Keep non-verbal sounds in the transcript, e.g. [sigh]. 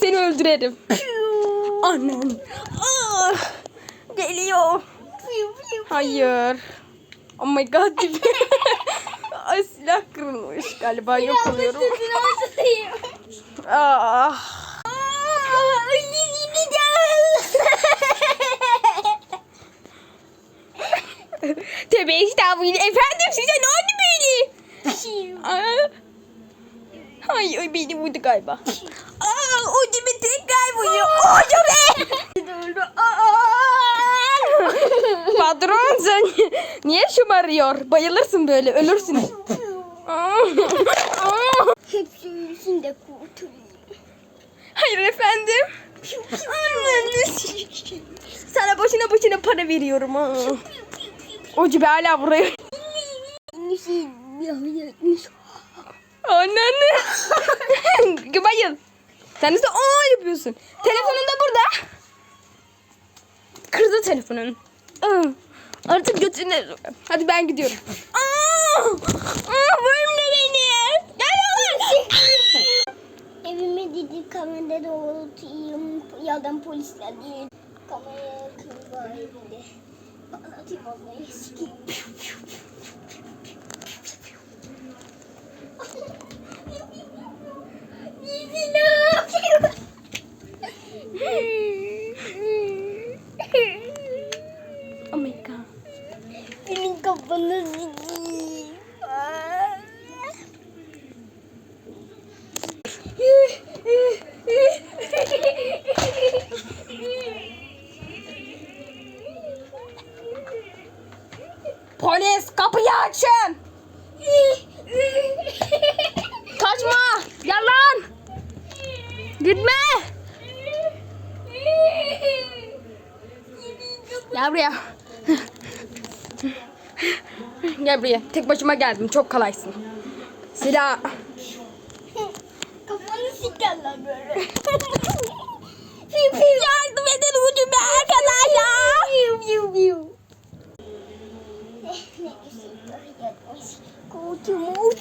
seni öldürelim. Annen. Ah, geliyor. Hayır. Oh my god. [laughs] Ay silah kırılmış galiba yok oluyorum. Ah. Tövbe estağfurullah. Efendim size ne oldu böyle? Aa. Ay, ay beni vurdu galiba. [laughs] Aa, o gibi tekrar vuruyor. O gibi. [laughs] Patron sen niye şımarıyor? Bayılırsın böyle ölürsün. [laughs] Hepsi ölsün de kurtulayım. Hayır efendim. Sana boşuna boşuna para veriyorum. ha. O gibi hala vuruyor. Anneanne. [laughs] Bayıl. Sen de o yapıyorsun. Telefonun da burada. Kırdı telefonun. Aa, Artık götüne. Hadi ben gidiyorum. Aa! Aa, Vurma beni. Gel oğlum. Evime dedi kamerada doğrultayım. Yalan polisler değil. Kameraya evinde. Anlatayım vallahi sikeyim. God. Senin kafanı sikeyim. Polis kapıyı açın. Kaçma. Yalan. Gitme. Gel buraya. Gel buraya. Tek başıma geldim. Çok kolaysın. Silah. Kafanı sikerler böyle. Yardım edin ucu be arkadaşlar. Ne güzel yatmış. Kurtulmuş.